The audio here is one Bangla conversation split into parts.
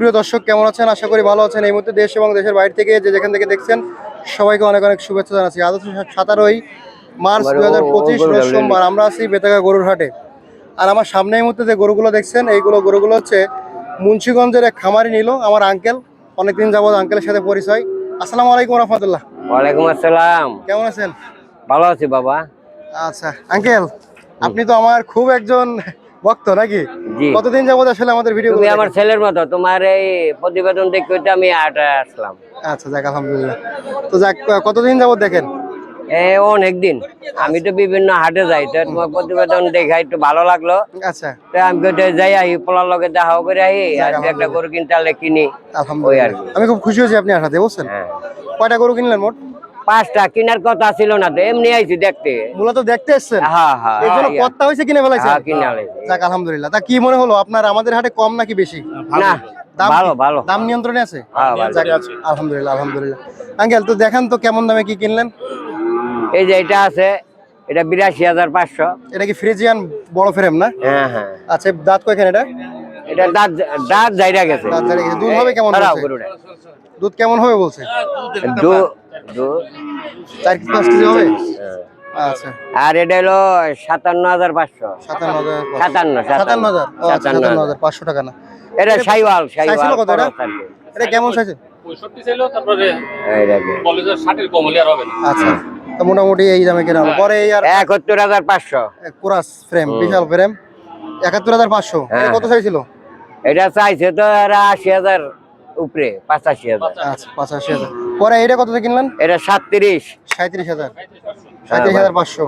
সুপ্রিয় দর্শক কেমন আছেন? আশা করি ভালো আছেন। এই মুহূর্তে দেশ এবং দেশের বাইরে থেকে যে যেখান থেকে দেখছেন সবাইকে অনেক অনেক শুভেচ্ছা জানাচ্ছি। আজ হচ্ছে সতেরোই মার্চ দু হাজার পঁচিশ সোমবার। আমরা আছি বেতাগা গরুর হাটে। আর আমার সামনে এই মুহূর্তে যে গরুগুলো দেখছেন এইগুলো গরুগুলো হচ্ছে মুন্সীগঞ্জের এক খামারি নিল আমার আঙ্কেল অনেকদিন যাবত আঙ্কেলের সাথে পরিচয়। আসসালামু আলাইকুম রহমতুল্লাহ। ওয়ালাইকুম আসসালাম। কেমন আছেন? ভালো আছি বাবা। আচ্ছা আঙ্কেল আপনি তো আমার খুব একজন ভক্ত নাকি? কতদিন যাবত আসলে আমাদের ভিডিও তুমি আমার ছেলের মতো তোমার এই প্রতিবেদন দেখতে আমি আটা আসলাম। আচ্ছা যাক আলহামদুলিল্লাহ। তো যাক কতদিন যাবত দেখেন? এ অনেক দিন। আমি তো বিভিন্ন হাটে যাই তো তোমার প্রতিবেদন দেখা একটু ভালো লাগল। আচ্ছা। তো আমি যাই আহি পোলার লগে দেখা করে আহি একটা গরু কিনতে কিনি। আলহামদুলিল্লাহ। আর। আমি খুব খুশি হয়েছি আপনি আসাতে বুঝছেন? হ্যাঁ। কয়টা গরু কিনলেন মোট? পাঁচটা কেনার কথা ছিল না তো এমনি আইছি দেখতে। মূলত দেখতে এসছেন? হ্যাঁ হ্যাঁ এই জন্য কর্তা হয়েছে কিনে ফেলাইছেন? হ্যাঁ কিনে যাক আলহামদুলিল্লাহ। তা কি মনে হলো? আপনার আমাদের হাটে কম নাকি বেশি? না ভালো ভালো। দাম নিয়ন্ত্রণে আছে? হ্যাঁ আলহামদুলিল্লাহ আলহামদুলিল্লাহ আঙ্কেল তো দেখান তো কেমন দামে কি কিনলেন? এই যে এটা আছে এটা বিরাশি হাজার পাঁচশো। এটা কি ফ্রিজিয়ান বড় ফ্রেম না? হ্যাঁ হ্যাঁ। আচ্ছা দাঁত কয়খান এটা? এটা দাঁত দাঁত যাইরা গেছে। দাঁত গেছে। দুধ হবে কেমন দাঁড়াও দুধ কেমন হবে বলছে? দু- দু- চার পাঁচ কেজি হবে? আচ্ছা। আর এটা হলো সাতান্ন হাজার পাঁচশো। সাতান্ন সাতান্ন সাতান্ন। হাজার? আচ্ছা, সাতান্ন হাজার। পাঁচশো টাকা না। এটা সাইওয়াল সাইওয়াল কত এটা? এটা কেমন সাইজ পঁয়ষট্টি ছিল তারপরে এইটাকে। ষাটের কম আর হবে না। আচ্ছা তো মোটামুটি এই দামে কেনা হলো পরে এই আর একাত্তর হাজার পাঁচশো। কোরাস ফ্রেম বিশাল ফ্রেম একাত্তর হাজার পাঁচশো। হ্যাঁ। কত চাইছিল এটা চাইছে তো আশি হাজার উপরে পাঁচাশি হাজার। আচ্ছা পঁচাশি হাজার। পরে এটা কত কিনলেন? এটা সাতত্রিশ। সাঁত্রিশ হাজার। সাঁত্রিশ হাজার পাঁচশো।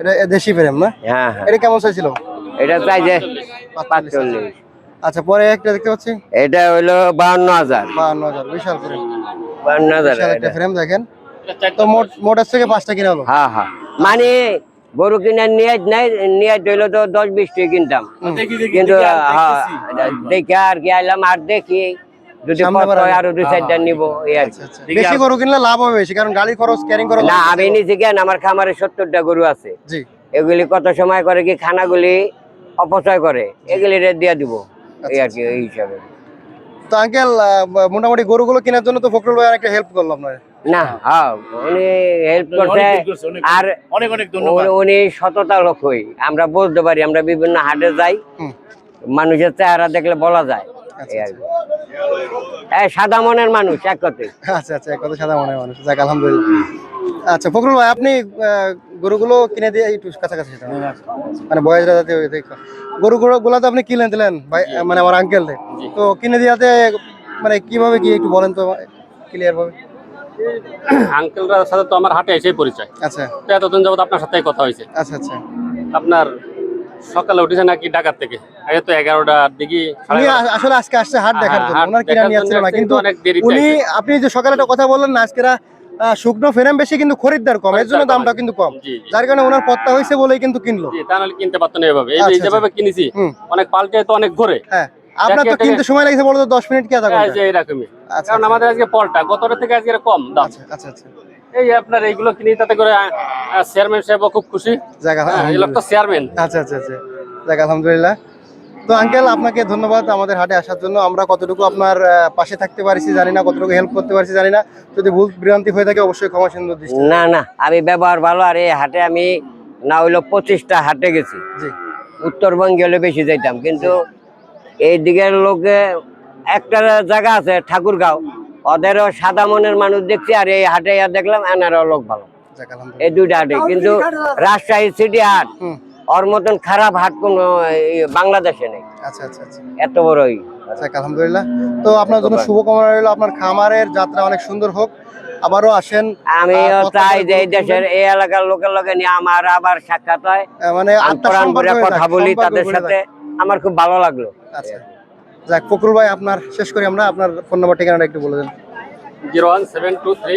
এটা দেশি ফ্রেম না? হ্যাঁ হ্যাঁ। এটা কেমন চাইছিল? এটা পাঁচচল্লিশ হাজার। পাঁচচল্লিশ। আচ্ছা পরে একটা দেখতে পাচ্ছি। এটা হইল বাউন্ন হাজার। বাহান্ন হাজার বিশাল ফ্রেম। বাউন্ন হাজার একটা ফ্রেম দেখেন। তো মোট মোট থেকে পাঁচটা কিনা হলো? হ্যাঁ হ্যাঁ। মানে গরু কিনার নিয়ে নাই নিয়ে হইল তো দশ বিশ টাকা কিনতাম। কিন্তু দেখি আর হ্যাঁ। দেখে আর কি আইলাম আর দেখি। যদি সামনে কত আবার আগে। আরও দুই চারটা নিবো এই আর আচ্ছা বেশি গরু কিনলে লাভ হবে বেশি কারণ গাড়ি খরচ ক্যারিং খরচ না আমি নিজে জ্ঞান আমার খামারে সত্তরটা গরু আছে। জি। এগুলি কত সময় করে কি খানাগুলি অপচয় করে এগুলি রেট দিয়ে দিব এই আর কি এই হিসাবে। তো আঙ্কেল মোটামুটি গরুগুলো কেনার জন্য তো ফখরুল ভাই একটা হেল্প করল আপনার। না হ্যাঁ উনি হেল্প আর অনেক অনেক ধন্যবাদ। উনি- সততা আমরা বলতে পারি আমরা বিভিন্ন হাটে যাই মানুষের চেহারা দেখলে বলা যায় আচ্ছা, এই আর কি। সাদা মনের মানুষ এক কথায়। আচ্ছা আচ্ছা কত সাদা মনে মানুষ। যাক আলহামদুলিল্লাহ। আচ্ছা ফখরুল ভাই আপনি গরুগুলো কিনে দিয়ে একটু কাছাকাছি মানে বয়সটা যাতে গরুগুলো গুলা তো আপনি কিনে দিলেন ভাই মানে আমার আঙ্কেল তো কিনে দিয়াতে মানে কীভাবে কি একটু বলেন তো ক্লিয়ার ভাবে। আঙ্কেলরার সাথে তো আমার হাটে এসেই পরিচয়। আচ্ছা। তো এতদিন যাবত আপনার সাথে কথা হয়েছে। আচ্ছা আচ্ছা। আপনার সকালে উঠেছে নাকি ঢাকার থেকে? আগে তো এগারোটার দিকে উনি আসলে আজকে আসছে হাট দেখার হ্যাঁ, জন্য ওনার কিনা নিয়ে জন্য ছিল না। কিন্তু উনি আপনি যে সকালে একটা কথা বললেন না আজকেরা শুকনো ফ্রেম বেশি কিন্তু খরিদ্দার কম। এর জন্য দামটা কিন্তু কম। যার কারণে ওনার পত্তা হয়েছে বলেই কিন্তু কিনলো। কিনতে পারতো না এভাবে। এই আচ্ছা, যেভাবে কিনেছি অনেক পাল্টে তো অনেক ঘোরে। হ্যাঁ। আপনার তো কিনতে সময় লেগেছে বলো তো দশ মিনিট কি আধা ঘণ্টা? যে এরকমই। আচ্ছা কারণ আমাদের আজকে পলটা গতরের থেকে আজকে কম দাম। আচ্ছা আচ্ছা আচ্ছা। এই আপনার এইগুলো কিনি তাতে করে চেয়ারম্যান সাহেব খুব খুশি। জায়গা হ্যাঁ, এই লোক তো চেয়ারম্যান আচ্ছা আচ্ছা আচ্ছা। যাক আলহামদুলিল্লাহ। তো আঙ্কেল আপনাকে ধন্যবাদ আমাদের হাটে আসার জন্য। আমরা কতটুকু আপনার পাশে থাকতে পারছি জানি না কতটুকু হেল্প করতে পারছি জানি না। যদি ভুল বিভ্রান্তি হয়ে থাকে অবশ্যই ক্ষমা সুন্দর না না আমি ব্যবহার ভালো আর এই হাটে আমি না হইল পঁচিশটা হাটে গেছি। উত্তরবঙ্গে হলে বেশি যাইতাম কিন্তু এই দিকের লোকে একটা জায়গা আছে ঠাকুরগাঁও। ওদেরও সাদা মনের মানুষ দেখছি আর এই হাটে দেখলাম এনারও লোক ভালো। এই দুইটা হাটে কিন্তু রাজশাহী সিটি হাট ওর মতন খারাপ হাট কোনো বাংলাদেশে নেই। আচ্ছা আচ্ছা আচ্ছা। এত বড়ই। আলহামদুলিল্লাহ। তো আপনার জন্য শুভকামনা রইল আপনার খামারের যাত্রা অনেক সুন্দর হোক। আবারও আসেন আর চাই যে এই দেশের এই এলাকার লোকের লগে নিয়ে আমার আবার সাক্ষাৎ হয়। মানে আমি হয়ে কথা বলি তাদের সাথে। আমার খুব ভালো লাগল। আচ্ছা। যাক ফকরুল ভাই আপনার শেষ করি আমরা। আপনার ফোন নাম্বার ঠিকানাটা একটু বলে দেন। Zero one seven two three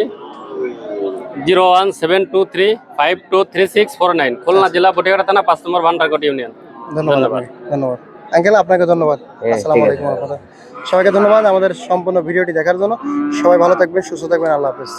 zero one seven two three five two three six four nine Khulna জেলা পটিয়াটা থানা পাঁচ নম্বর ভান্ডারকোট ইউনিয়ন। ধন্যবাদ ধন্যবাদ। আপনাকে, ধন্যবাদ। আঙ্কেল আপনাকে ধন্যবাদ। হ্যাঁ, আসসালামু আলাইকুম সবাইকে ধন্যবাদ আমাদের সম্পূর্ণ ভিডিওটি দেখার জন্য। সবাই ভালো থাকবেন সুস্থ থাকবেন আল্লাহ হাফেজ।